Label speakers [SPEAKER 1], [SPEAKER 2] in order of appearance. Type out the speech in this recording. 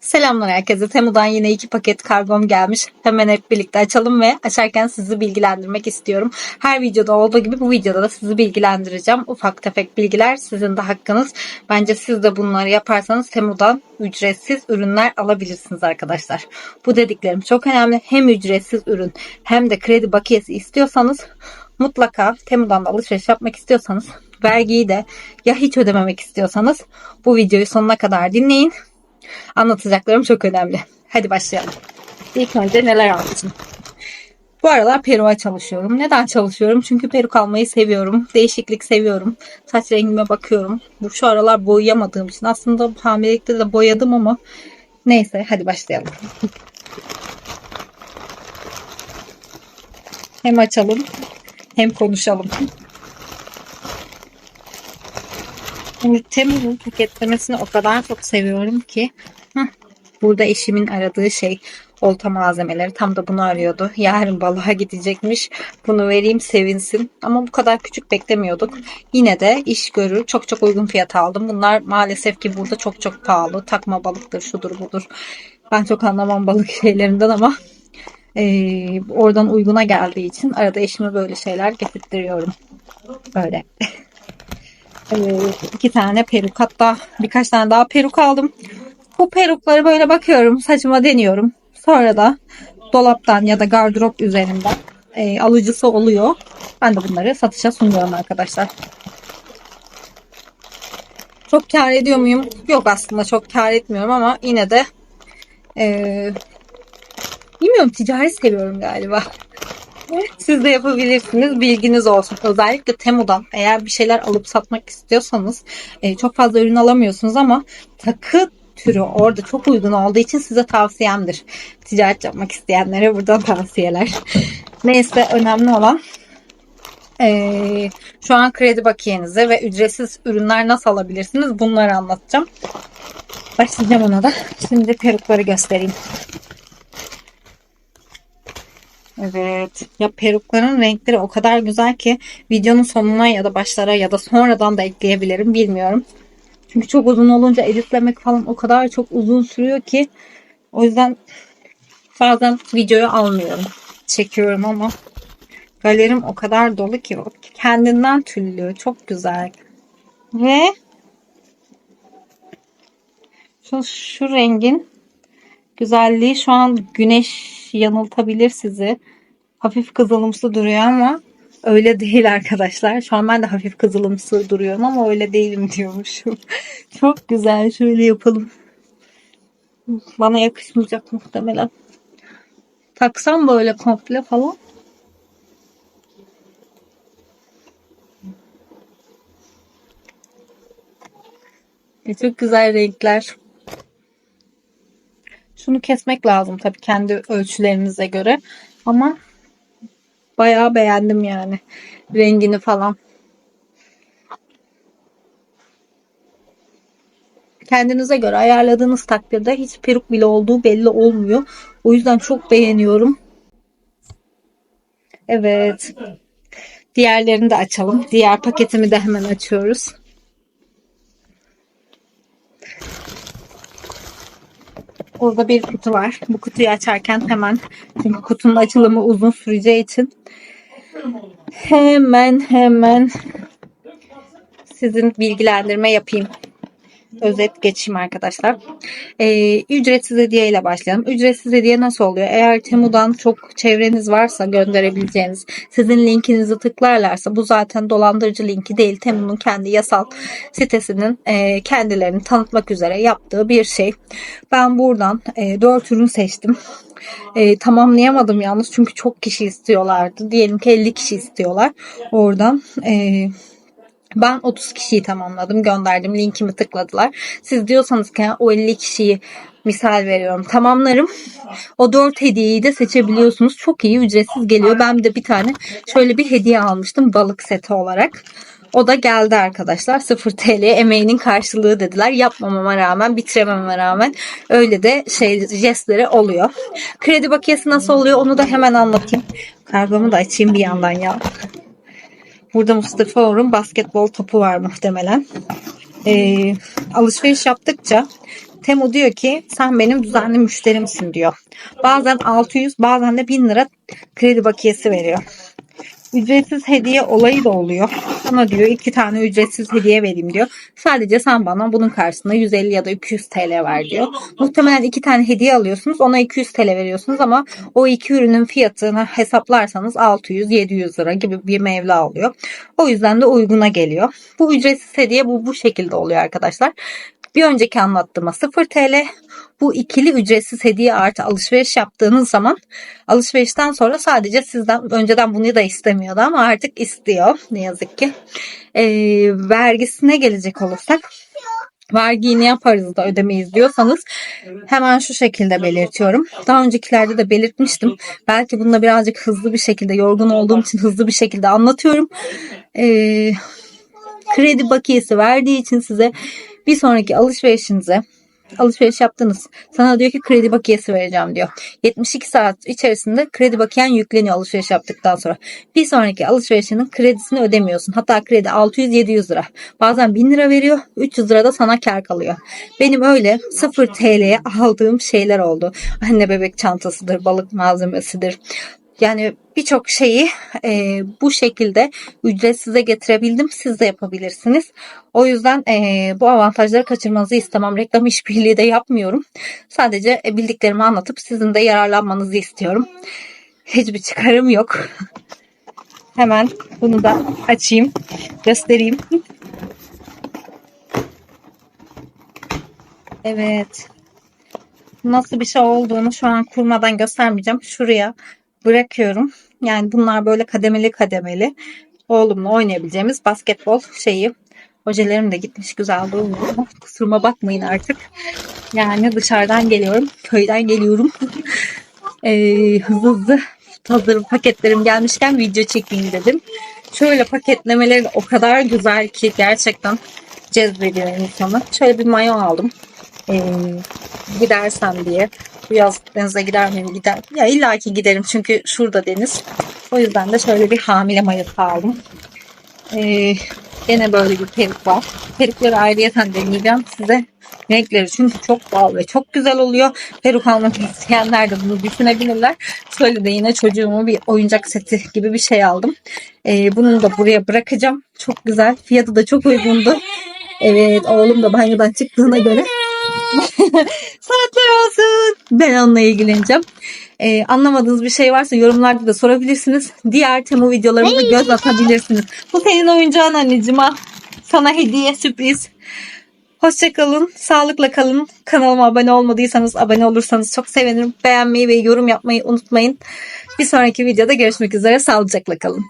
[SPEAKER 1] Selamlar herkese. Temu'dan yine iki paket kargom gelmiş. Hemen hep birlikte açalım ve açarken sizi bilgilendirmek istiyorum. Her videoda olduğu gibi bu videoda da sizi bilgilendireceğim. Ufak tefek bilgiler sizin de hakkınız. Bence siz de bunları yaparsanız Temu'dan ücretsiz ürünler alabilirsiniz arkadaşlar. Bu dediklerim çok önemli. Hem ücretsiz ürün hem de kredi bakiyesi istiyorsanız mutlaka Temu'dan da alışveriş yapmak istiyorsanız vergiyi de ya hiç ödememek istiyorsanız bu videoyu sonuna kadar dinleyin. Anlatacaklarım çok önemli. Hadi başlayalım. İlk önce neler anlatayım. Bu aralar peruğa çalışıyorum. Neden çalışıyorum? Çünkü peruk almayı seviyorum. Değişiklik seviyorum. Saç rengime bakıyorum. Bu şu aralar boyayamadığım için. Aslında hamilelikte de boyadım ama neyse hadi başlayalım. Hem açalım hem konuşalım. Temu'nun paketlemesini o kadar çok seviyorum ki. Heh, burada eşimin aradığı şey olta malzemeleri. Tam da bunu arıyordu. Yarın balığa gidecekmiş. Bunu vereyim sevinsin. Ama bu kadar küçük beklemiyorduk. Yine de iş görür. Çok çok uygun fiyata aldım. Bunlar maalesef ki burada çok çok pahalı. Takma balıktır, şudur budur. Ben çok anlamam balık şeylerinden ama eee, oradan uyguna geldiği için arada eşime böyle şeyler getirtiyorum. Böyle. Evet, iki tane peruk hatta birkaç tane daha peruk aldım. Bu perukları böyle bakıyorum saçıma deniyorum. Sonra da dolaptan ya da gardırop üzerinden e, alıcısı oluyor. Ben de bunları satışa sunuyorum arkadaşlar. Çok kar ediyor muyum? Yok aslında çok kar etmiyorum ama yine de e, bilmiyorum ticari seviyorum galiba. Siz de yapabilirsiniz. Bilginiz olsun. Özellikle Temu'dan eğer bir şeyler alıp satmak istiyorsanız e, çok fazla ürün alamıyorsunuz ama takı türü orada çok uygun olduğu için size tavsiyemdir. Ticaret yapmak isteyenlere buradan tavsiyeler. Neyse önemli olan e, şu an kredi bakiyenizi ve ücretsiz ürünler nasıl alabilirsiniz bunları anlatacağım. Başlayacağım ona da. Şimdi perukları göstereyim. Evet. Ya perukların renkleri o kadar güzel ki videonun sonuna ya da başlara ya da sonradan da ekleyebilirim bilmiyorum. Çünkü çok uzun olunca editlemek falan o kadar çok uzun sürüyor ki o yüzden bazen videoyu almıyorum. Çekiyorum ama galerim o kadar dolu ki kendinden tüllü. Çok güzel. Ve şu, şu rengin güzelliği şu an güneş yanıltabilir sizi. Hafif kızılımsı duruyor ama öyle değil arkadaşlar. Şu an ben de hafif kızılımsı duruyorum ama öyle değilim diyormuşum. Çok güzel. Şöyle yapalım. Bana yakışmayacak muhtemelen. Taksam böyle komple falan. E, Çok güzel renkler. Şunu kesmek lazım tabii kendi ölçülerinize göre. Ama bayağı beğendim yani. Rengini falan. Kendinize göre ayarladığınız takdirde hiç peruk bile olduğu belli olmuyor. O yüzden çok beğeniyorum. Evet. Diğerlerini de açalım. Diğer paketimi de hemen açıyoruz. Orada bir kutu var. Bu kutuyu açarken hemen çünkü kutunun açılımı uzun süreceği için hemen hemen sizin bilgilendirme yapayım. Özet geçeyim arkadaşlar. Ee, ücretsiz hediye ile başlayalım. Ücretsiz hediye nasıl oluyor? Eğer Temu'dan çok çevreniz varsa gönderebileceğiniz sizin linkinizi tıklarlarsa bu zaten dolandırıcı linki değil. Temu'nun kendi yasal sitesinin e, kendilerini tanıtmak üzere yaptığı bir şey. Ben buradan e, 4 ürün seçtim. E, tamamlayamadım yalnız çünkü çok kişi istiyorlardı. Diyelim ki 50 kişi istiyorlar. Oradan e, ben 30 kişiyi tamamladım, gönderdim, linkimi tıkladılar. Siz diyorsanız ki o 50 kişiyi misal veriyorum tamamlarım. O 4 hediyeyi de seçebiliyorsunuz. Çok iyi ücretsiz geliyor. Ben de bir tane şöyle bir hediye almıştım balık seti olarak. O da geldi arkadaşlar. 0 TL emeğinin karşılığı dediler. Yapmamama rağmen, bitiremememe rağmen öyle de şey jestleri oluyor. Kredi bakiyesi nasıl oluyor onu da hemen anlatayım. Kargomu da açayım bir yandan ya. Burada Mustafa Orhun basketbol topu var muhtemelen. Ee, alışveriş yaptıkça Temu diyor ki sen benim düzenli müşterimsin diyor. Bazen 600 bazen de 1000 lira kredi bakiyesi veriyor. Ücretsiz hediye olayı da oluyor. Sana diyor iki tane ücretsiz hediye vereyim diyor. Sadece sen bana bunun karşısında 150 ya da 200 TL ver diyor. Muhtemelen iki tane hediye alıyorsunuz. Ona 200 TL veriyorsunuz ama o iki ürünün fiyatını hesaplarsanız 600-700 lira gibi bir mevla oluyor. O yüzden de uyguna geliyor. Bu ücretsiz hediye bu bu şekilde oluyor arkadaşlar. Bir önceki anlattığıma 0 TL. Bu ikili ücretsiz hediye artı alışveriş yaptığınız zaman alışverişten sonra sadece sizden önceden bunu da istemiyordu ama artık istiyor ne yazık ki. Ee, vergisine gelecek olursak vergiyi ne yaparız da ödemeyiz diyorsanız hemen şu şekilde belirtiyorum. Daha öncekilerde de belirtmiştim. Belki bunda birazcık hızlı bir şekilde yorgun olduğum için hızlı bir şekilde anlatıyorum. Ee, kredi bakiyesi verdiği için size bir sonraki alışverişinize alışveriş yaptınız. Sana diyor ki kredi bakiyesi vereceğim diyor. 72 saat içerisinde kredi bakiyen yükleniyor alışveriş yaptıktan sonra. Bir sonraki alışverişinin kredisini ödemiyorsun. Hatta kredi 600-700 lira. Bazen 1000 lira veriyor. 300 lira da sana kar kalıyor. Benim öyle 0 TL'ye aldığım şeyler oldu. Anne bebek çantasıdır, balık malzemesidir. Yani birçok şeyi e, bu şekilde ücretsize getirebildim. Siz de yapabilirsiniz. O yüzden e, bu avantajları kaçırmanızı istemem. Reklam işbirliği de yapmıyorum. Sadece e, bildiklerimi anlatıp sizin de yararlanmanızı istiyorum. Hiçbir çıkarım yok. Hemen bunu da açayım, göstereyim. Evet. Nasıl bir şey olduğunu şu an kurmadan göstermeyeceğim. Şuraya bırakıyorum. Yani bunlar böyle kademeli kademeli oğlumla oynayabileceğimiz basketbol şeyi. Hocelerim de gitmiş güzel durmuyor. Kusuruma bakmayın artık. Yani dışarıdan geliyorum. Köyden geliyorum. ee, hızlı hızlı hazır paketlerim gelmişken video çekeyim dedim. Şöyle paketlemeleri o kadar güzel ki gerçekten cezbediyor insanı. Şöyle bir mayo aldım. Ee, gidersem diye. Bu yaz denize gider miyim? Gider. Ya illa ki giderim çünkü şurada deniz. O yüzden de şöyle bir hamile mayosu aldım. Ee, gene böyle bir peruk var. Perukları ayrıyeten deneyeceğim size. Renkleri çünkü çok doğal ve çok güzel oluyor. Peruk almak isteyenler de bunu düşünebilirler. Şöyle de yine çocuğumu bir oyuncak seti gibi bir şey aldım. Ee, bunu da buraya bırakacağım. Çok güzel. Fiyatı da çok uygundu. Evet oğlum da banyodan çıktığına göre Saatler olsun. Ben onunla ilgileneceğim. Ee, anlamadığınız bir şey varsa yorumlarda da sorabilirsiniz. Diğer Temu videolarımıza göz atabilirsiniz. Bu senin oyuncağın anneciğim al. Sana hediye sürpriz. Hoşçakalın. Sağlıkla kalın. Kanalıma abone olmadıysanız abone olursanız çok sevinirim. Beğenmeyi ve yorum yapmayı unutmayın. Bir sonraki videoda görüşmek üzere. Sağlıcakla kalın.